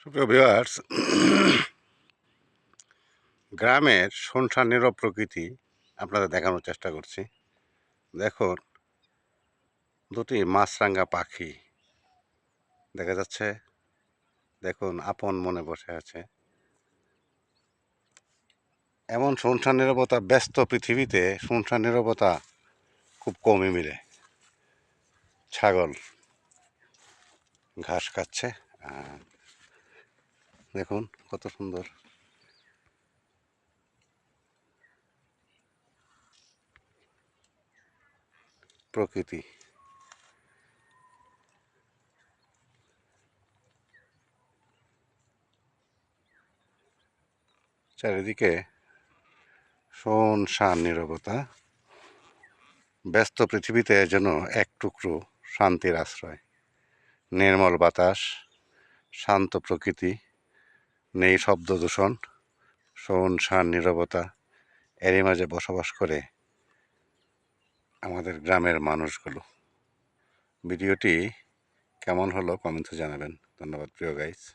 সুপ্রিয় গ্রামের শুনশান নীরব প্রকৃতি আপনাদের দেখানোর চেষ্টা করছি। দেখুন, দুটি মাছরাঙ্গা পাখি দেখা যাচ্ছে। দেখুন, আপন মনে বসে আছে। এমন শুনশান নিরবতা ব্যস্ত পৃথিবীতে শুনশান নিরবতা খুব কমই মিলে। ছাগল ঘাস খাচ্ছে, আর দেখুন, কত সুন্দর। প্রকৃতি। চারিদিকে শোনশান নীরবতা। ব্যস্ত পৃথিবীতে যেন এক টুকরো শান্তির আশ্রয়। নির্মল বাতাস, শান্ত প্রকৃতি। নেই শব্দ দূষণ শোনশান নিরবতা। এরই মাঝে বসবাস করে আমাদের গ্রামের মানুষগুলো। ভিডিওটি কেমন হলো কমেন্টে জানাবেন। ধন্যবাদ, প্রিয় গাইস